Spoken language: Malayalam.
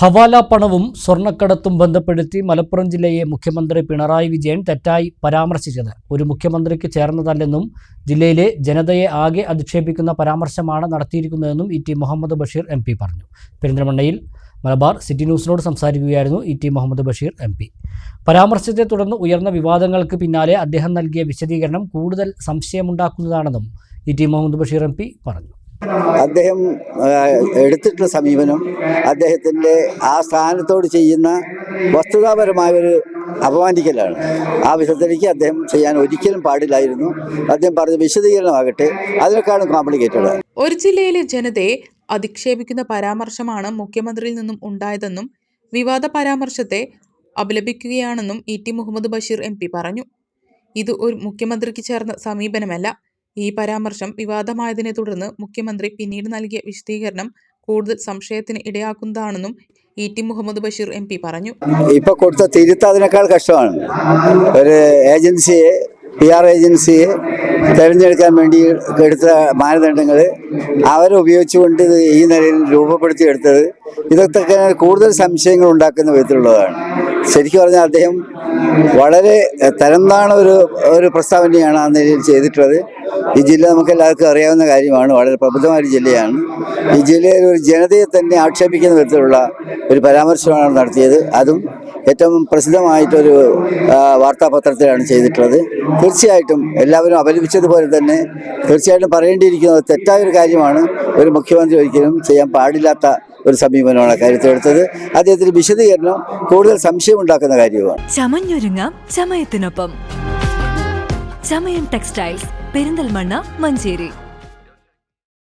ഹവാല പണവും സ്വർണക്കടത്തും ബന്ധപ്പെടുത്തി മലപ്പുറം ജില്ലയെ മുഖ്യമന്ത്രി പിണറായി വിജയൻ തെറ്റായി പരാമർശിച്ചത്. ഒരു മുഖ്യമന്ത്രിക്ക് ചേർന്നതല്ലെന്നും ജില്ലയിലെ ജനതയെ ആകെ അധിക്ഷേപിക്കുന്ന പരാമർശമാണ് നടത്തിയിരിക്കുന്നതെന്നും E T Mohammed Basheer M പറഞ്ഞു. പെരിന്തൽമണ്ണയിൽ മലബാർ സിറ്റി ന്യൂസിനോട് സംസാരിക്കുകയായിരുന്നു E T Mohammed Basheer M P. പരാമർശത്തെ തുടർന്ന് ഉയർന്ന വിവാദങ്ങൾക്ക് പിന്നാലെ അദ്ദേഹം നൽകിയ വിശദീകരണം കൂടുതൽ സംശയമുണ്ടാക്കുന്നതാണെന്നും E T Mohammed Basheer M പറഞ്ഞു. അദ്ദേഹം എടുത്തിട്ടുള്ള സമീപനം അദ്ദേഹത്തിന്റെ ആ സ്ഥാനത്തോട് ചെയ്യുന്ന വസ്തുതാപരമായ ഒരു അപമാനിക്കലാണ്. ആ വിധത്തിലേക്ക് അദ്ദേഹം ചെയ്യാൻ ഒരിക്കലും പാടില്ലായിരുന്നു. അദ്ദേഹം പറഞ്ഞ വിശദീകരണമാകട്ടെ അതിനേക്കാളും കോംപ്ലിക്കേറ്റഡ് ഒരു ജില്ലയിലെ ജനതയെ അധിക്ഷേപിക്കുന്ന പരാമർശമാണ് മുഖ്യമന്ത്രിയിൽ നിന്നും ഉണ്ടായതെന്നും വിവാദ പരാമർശത്തെ അപലപിക്കുകയാണെന്നും E T Mohammed Basheer M പറഞ്ഞു. ഇത് ഒരു മുഖ്യമന്ത്രിക്ക് ചേർന്ന സമീപനമല്ല ഈ പരാമർശം വിവാദമായതിനെ തുടർന്ന് മുഖ്യമന്ത്രി പിന്നീട് നൽകിയ വിശദീകരണം കൂടുതൽ സംശയത്തിന് ഇടയാക്കുന്നതാണെന്നും E T Mohammed Basheer M P പറഞ്ഞു. ഇപ്പൊ കൊടുത്ത തിരുത്ത് അതിനേക്കാൾ കഷ്ടമാണ്. ഒരു ഏജൻസിയെ പി ആർ ഏജൻസിയെ തിരഞ്ഞെടുക്കാൻ വേണ്ടി എടുത്ത മാനദണ്ഡങ്ങൾ അവരെ ഉപയോഗിച്ചുകൊണ്ട് ഇത് ഈ നിലയിൽ രൂപപ്പെടുത്തിയെടുത്തത്. ഇതൊക്കെ കൂടുതൽ സംശയങ്ങൾ ഉണ്ടാക്കുന്ന വിധത്തിലുള്ളതാണ്. ശരിക്കും പറഞ്ഞാൽ അദ്ദേഹം വളരെ തരംതാണ ഒരു ഒരു പ്രസ്താവനയാണ് ആ നിലയിൽ ചെയ്തിട്ടുള്ളത്. ഈ ജില്ല നമുക്ക് എല്ലാവർക്കും അറിയാവുന്ന കാര്യമാണ്. വളരെ പ്രബുദ്ധമായ ഒരു ജില്ലയാണ്. ഈ ജില്ലയിൽ ഒരു ജനതയെ തന്നെ ആക്ഷേപിക്കുന്ന വിധത്തിലുള്ള ഒരു പരാമർശമാണ് നടത്തിയത്. അതും ഏറ്റവും പ്രസിദ്ധമായിട്ടൊരു വാർത്താപത്രത്തിലാണ് ചെയ്തിട്ടുള്ളത്. തീർച്ചയായിട്ടും എല്ലാവരും അപലപിച്ചതുപോലെ തന്നെ തീർച്ചയായിട്ടും പറയേണ്ടിയിരിക്കുന്നത് തെറ്റായ ഒരു കാര്യമാണ് ഒരു മുഖ്യമന്ത്രി ഒരിക്കലും ചെയ്യാൻ പാടില്ലാത്ത ഒരു സമീപനമാണ് കാര്യത്തിലെടുത്തത് അദ്ദേഹത്തിന് വിശദീകരണം കൂടുതൽ സംശയം ഉണ്ടാക്കുന്ന കാര്യമാണ് ചമഞ്ഞൊരുങ്ങാം ചമയത്തിനൊപ്പം. ചമയം ടെക്സ്റ്റൈൽസ് പെരിന്തൽമണ്ണ മഞ്ചേരി.